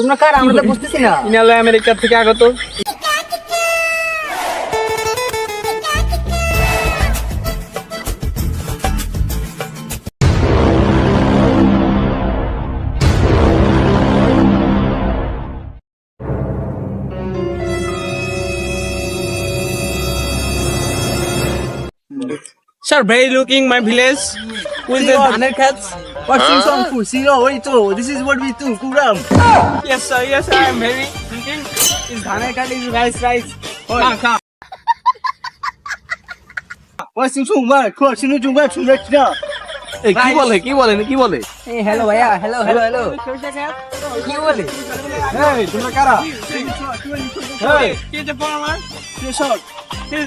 তোমরা কার? আমরা তো বুঝতেছি না। ইনালয় আমেরিকা থেকে আগত। Sir, very looking my village with the ক্ষেত What's in some food? See, no, wait, oh, this is what we do, Kuram. Yes, sir. Yes, sir. I'm very thinking. Is ধানের কাঠ is rice, rice. খা, খা। What's in some man? Cross in the jungle, to let down. এই কি বলে কি বলে কি বলে এই হ্যালো ভাইয়া হ্যালো হ্যালো হ্যালো কি বলে Hey, তোমরা কারা? Hey, কি যে পড়া আমার? হ্যাঁ হ্যাঁ কি। তোমরা কে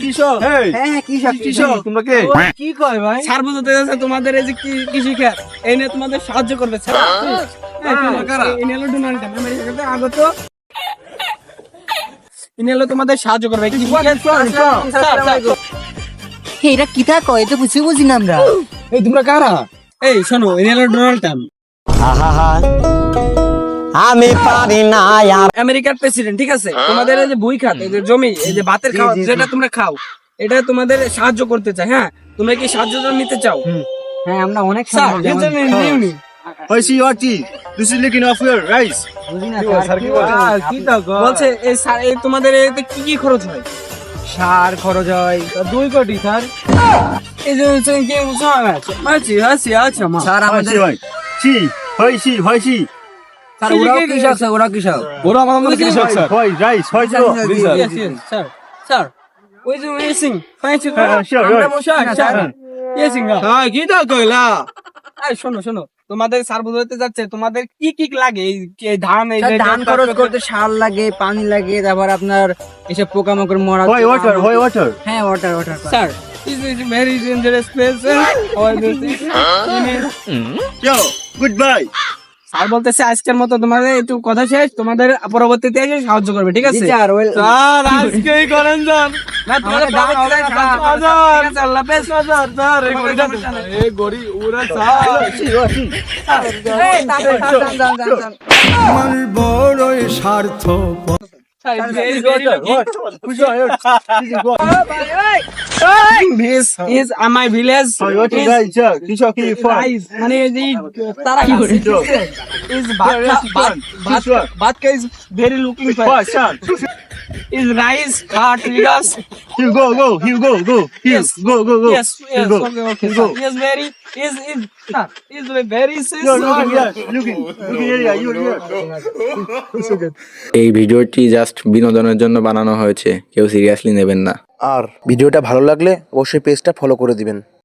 কি কয় ভাই? স্যার বুঝতে তোমাদের এই যে কৃষি খাত এই নিয়ে তোমাদের সাহায্য করবে স্যার। হ্যাঁ, তোমরা কারা? এই নিয়ে হলো ডোনাল্ড ট্রাম্প, আমেরিকা থেকে আগত। ইনি হলো তোমাদের সাহায্য করবে। কৃষি খাত- স্যার, স্যার, হে এটা কি কয়? তো বুঝি বুঝি না আমরা। এই তোমরা কারা? এই শোনো ইনি হলো ডোনাল্ড ট্রাম্প আমি পারি না আর আমেরিকার প্রেসিডেন্ট ঠিক আছে? তোমাদের এই যে বই খাত এই যে জমি এই যে ভাতের খাওয়া যেটা তোমরা খাও এটা তোমাদের সাহায্য করতে চাই হ্যাঁ? তোমরা কি সাহায্য নিতে চাও? হ্যাঁ আমরা অনেক সাহায্য এই জন্য নিও নি। I see your tea. This is looking off your rice. বুঝি না স্যার কি বলছে এই স্যার এই তোমাদের এতে কি কি খরচ হয়? সার খরচ হয় দুই কোটি স্যার। এই যে কি বুঝছ আছে আছি আচ্ছা মা। স্যার আমাদের see, right. She, স্যার ওরাও কৃষক স্যার ওরাও কৃষক। ওরা আমাদের মধ্যে কৃষক sir. Rice, why sir, so? Sir, sir ওই যে মেসিং পাইছি হ্যাঁ, sure, আমরা স্যার হ্যাঁ কি তো কইলা? এই শোনো শোনো। তোমাদের স্যার বুঝাতে যাচ্ছে তোমাদের কি কি লাগে? এই ধান এই ধান খরচ করতে সার লাগে পানি লাগে তারপর আপনার এসব পোকামাকড় মরা Why water, why water? হ্যাঁ water water sir this is very dangerous place or this is Yo, goodbye. Sir বলতেছে আজকের মতো তোমার একটু কথা শেষ তোমাদের পরবর্তীতে এসে সাহায্য করবে ঠিক আছে? স্যার ওয়েল স্যার আজকেই করেন স্যার। Oh, uh, ফল? rice. মানে তারা কি করে is ভাত this ভাত one. ভাত is very looking for? Is rice cut triggers You go, go, you go, go. Yes. go, go, go. yes yes go. okay okay go. yes very is is is very Yo, looking here, looking, looking area, you here. এই ভিডিওটি just বিনোদনের জন্য বানানো হয়েছে কেউ seriously নেবেন না আর ভিডিওটা ভালো লাগলে অবশ্যই পেজটা ফলো করে দিবেন